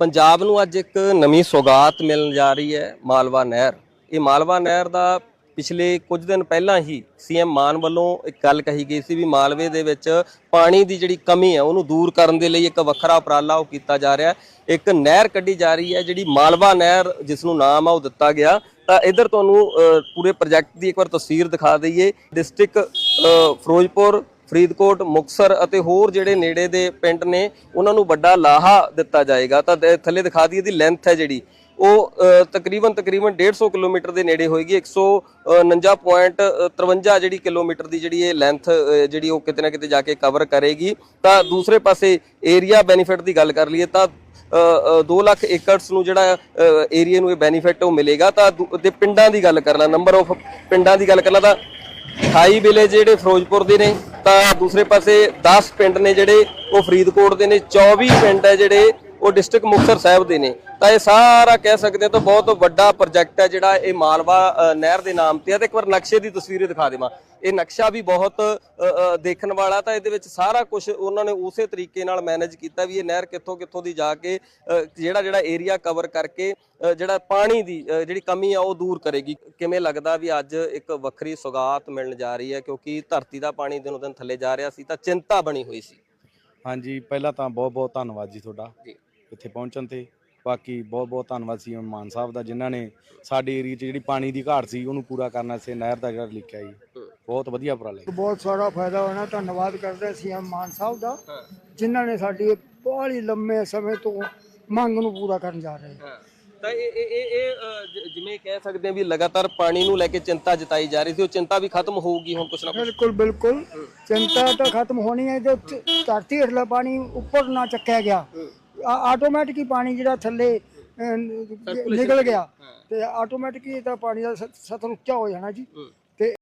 ਪੰਜਾਬ ਨੂੰ ਅੱਜ ਇੱਕ ਨਵੀਂ ਸੌਗਾਤ ਮਿਲਣ ਜਾ ਰਹੀ ਹੈ ਮਾਲਵਾ ਨਹਿਰ। ਇਹ ਮਾਲਵਾ ਨਹਿਰ ਦਾ ਪਿਛਲੇ ਕੁਝ ਦਿਨ ਪਹਿਲਾਂ ਹੀ ਸੀਐਮ ਮਾਨ ਵੱਲੋਂ ਇੱਕ ਗੱਲ ਕਹੀ ਗਈ ਸੀ ਵੀ ਮਾਲਵੇ ਦੇ ਵਿੱਚ ਪਾਣੀ ਦੀ ਜਿਹੜੀ ਕਮੀ ਹੈ ਉਹਨੂੰ ਦੂਰ ਕਰਨ ਦੇ ਲਈ ਇੱਕ ਵੱਖਰਾ ਉਪਰਾਲਾ ਉਹ ਕੀਤਾ ਜਾ ਰਿਹਾ ਇੱਕ ਨਹਿਰ ਕੱਢੀ ਜਾ ਰਹੀ ਹੈ ਜਿਹੜੀ ਮਾਲਵਾ ਨਹਿਰ ਜਿਸ ਨੂੰ ਨਾਮ ਆ ਉਹ ਦਿੱਤਾ ਗਿਆ। ਤਾਂ ਇਧਰ ਤੁਹਾਨੂੰ ਪੂਰੇ ਪ੍ਰੋਜੈਕਟ ਦੀ ਇੱਕ ਵਾਰ ਤਸਵੀਰ ਦਿਖਾ ਦਈਏ। ਡਿਸਟ੍ਰਿਕਟ ਫਿਰੋਜ਼ਪੁਰ ਫਰੀਦਕੋਟ ਮੁਕਸਰ ਅਤੇ ਹੋਰ ਜਿਹੜੇ ਨੇੜੇ ਦੇ ਪਿੰਡ ਨੇ ਉਹਨਾਂ ਨੂੰ ਵੱਡਾ ਲਾਹਾ ਦਿੱਤਾ ਜਾਏਗਾ। ਤਾਂ ਥੱਲੇ ਦਿਖਾ ਦਈਏ ਦੀ ਲੈਂਥ ਹੈ ਜਿਹੜੀ। ਉਹ ਅ, ਤਕਰੀਬਨ ਤਕਰੀਬਨ 150 ਕਿਲੋਮੀਟਰ ਦੇ ਨੇੜੇ ਹੋਏਗੀ। 149.53 ਜਿਹੜੀ ਕਿਲੋਮੀਟਰ ਦੀ ਜਿਹੜੀ ਇਹ ਲੈਂਥ ਜਿਹੜੀ ਉਹ ਕਿਤੇ ਨਾ ਕਿਤੇ ਜਾ ਕੇ ਕਵਰ ਕਰੇਗੀ। ਤਾਂ ਦੂਸਰੇ ਪਾਸੇ ਏਰੀਆ ਬੈਨੀਫਿਟ ਦੀ ਗੱਲ ਕਰ ਲਈਏ ਤਾਂ 2 ਲੱਖ ਏਕੜਸ ਨੂੰ ਜਿਹੜਾ ਏਰੀਆ ਨੂੰ ਇਹ ਬੈਨੀਫਿਟ ਉਹ ਮਿਲੇਗਾ। ਤਾਂ ਦੂ- ਤੇ ਪਿੰਡਾਂ ਦੀ ਗੱਲ ਕਰਨਾ ਨੰਬਰ ਆਫ ਪਿੰਡਾਂ ਦੀ ਗੱਲ ਕਰਨਾ ਤਾਂ 28 ਵਿਲੇਜ ਜਿਹੜੇ ਫਿਰੋਜ਼ਪੁਰ ਦੇ ਨੇ ਤਾਂ ਦੂਸਰੇ ਪਾਸੇ 10 ਪਿੰਡ ਨੇ ਜਿਹੜੇ ਉਹ ਫਰੀਦਕੋਟ ਦੇ ਨੇ 24 ਪਿੰਡ ਹੈ ਜਿਹੜੇ ਉਹ ਡਿਸਟ੍ਰਿਕਟ ਮੁਕਤਸਰ ਸਾਹਿਬ ਦੇ ਨੇ। ਤਾਂ ਇਹ ਸਾਰਾ ਕਹਿ ਸਕਦੇ ਹਾਂ ਤਾਂ ਬਹੁਤ ਵੱਡਾ ਪ੍ਰੋਜੈਕਟ ਹੈ ਜਿਹੜਾ ਇਹ ਮਾਲਵਾ ਨਹਿਰ ਦੇ ਨਾਮ ਤੇ ਹੈ। ਤੇ ਇੱਕ ਵਾਰ ਨਕਸ਼ੇ ਦੀ ਤਸਵੀਰ ਦਿਖਾ ਦੇਵਾਂ। ਇਹ ਨਕਸ਼ਾ ਵੀ ਬਹੁਤ ਦੇਖਣ ਵਾਲਾ ਤਾਂ ਇਹਦੇ ਵਿੱਚ ਸਾਰਾ ਕੁਝ ਉਹਨਾਂ ਨੇ ਉਸੇ ਤਰੀਕੇ ਨਾਲ ਮੈਨੇਜ ਕੀਤਾ ਵੀ ਇਹ ਨਹਿਰ ਕਿੱਥੋਂ ਕਿੱਥੋਂ ਦੀ ਜਾ ਕੇ ਜਿਹੜਾ ਜਿਹੜਾ ਏਰੀਆ ਕਵਰ ਕਰਕੇ ਜਿਹੜਾ ਪਾਣੀ ਦੀ ਜਿਹੜੀ ਕਮੀ ਆ ਉਹ ਦੂਰ ਕਰੇਗੀ। ਕਿਵੇਂ ਲੱਗਦਾ ਵੀ ਅੱਜ ਇੱਕ ਵੱਖਰੀ ਸੁਗਾਤ ਮਿਲਣ ਜਾ ਰਹੀ ਹੈ ਕਿਉਂਕਿ ਧਰਤੀ ਦਾ ਪਾਣੀ ਦਿਨੋਂ ਦਿਨ ਥੱਲੇ ਜਾ ਰਿਹਾ ਸੀ ਤਾਂ ਚਿੰਤਾ ਬਣੀ ਹੋਈ ਸੀ। ਹਾਂਜੀ ਪਹਿਲਾਂ ਤਾਂ ਬਹੁਤ ਬਹੁਤ ਧੰਨਵਾਦ ਜੀ ਤੁਹਾਡਾ। ਜੀ। ਇੱਥੇ ਪਹੁੰਚਣ ਤੇ। ਬਾਕੀ ਬਹੁਤ ਬਹੁਤ ਧੰਨਵਾਦ ਸੀ ਮਾਨ ਸਾਹਿਬ ਦਾ ਜਿਨ੍ਹਾਂ ਨੇ ਸਾਡੇ ਏਰੀਆ 'ਚ ਜਿਹੜੀ ਪਾਣੀ ਦੀ ਘਾਟ ਸੀ ਉਹਨੂੰ ਪੂਰਾ ਕਰਨ ਸੇ ਨਹਿਰ ਦਾ ਜਿਹੜਾ ਲਿਖਿਆ ਜੀ। ਬਹੁਤ ਵਧੀਆ ਉਪਰਾਲਾ ਜੀ ਬਹੁਤ ਸਾਰਾ ਫਾਇਦਾ ਹੋਣਾ ਧੰਨਵਾਦ ਕਰਦੇ ਸੀ ਮਾਨ ਸਾਹਿਬ ਦਾ ਜਿਨ੍ਹਾਂ ਨੇ ਸਾਡੀ ਬਹੁਤ ਹੀ ਲੰਮੇ ਸਮੇਂ ਤੋਂ ਮੰਗ ਨੂੰ ਪੂਰਾ ਕਰਨ ਜਾ ਰਹੇ। ਹਾਂ ਤਾਂ ਇਹ ਇਹ ਇਹ ਜਿਵੇਂ ਕਹਿ ਸਕਦੇ ਹਾਂ ਵੀ ਲਗਾਤਾਰ ਪਾਣੀ ਨੂੰ ਲੈ ਕੇ ਚਿੰਤਾ ਜਤਾਈ ਜਾ ਰਹੀ ਸੀ ਉਹ ਚਿੰਤਾ ਵੀ ਖਤਮ ਹੋਊਗੀ ਹੁਣ ਕੁਛ ਨਾ ਕੁਛ। ਬਿਲਕੁਲ ਬਿਲਕੁਲ। ਚਿੰਤਾ ਤਾਂ ਖਤਮ ਹੋਣੀ ਹੈ ਜੋ ਧਰਤੀ ਹੇਠਲਾ ਪਾਣੀ ਉੱਪਰ ਨਾ ਚੱਕਿਆ ਗਿਆ। ਆਟੋਮੈਟਿਕ ਹੀ ਪਾਣੀ ਜਿਹੜਾ ਥੱਲੇ ਅਹ, ਨਿਕਲ ਗਿਆ। ਤੇ ਆਟੋਮੈਟਿਕ ਹੀ ਤਾਂ ਪਾਣੀ ਦਾ ਸ- ਸਤਰ ਉੱਚਾ ਹੋ ਜਾਣਾ ਜੀ।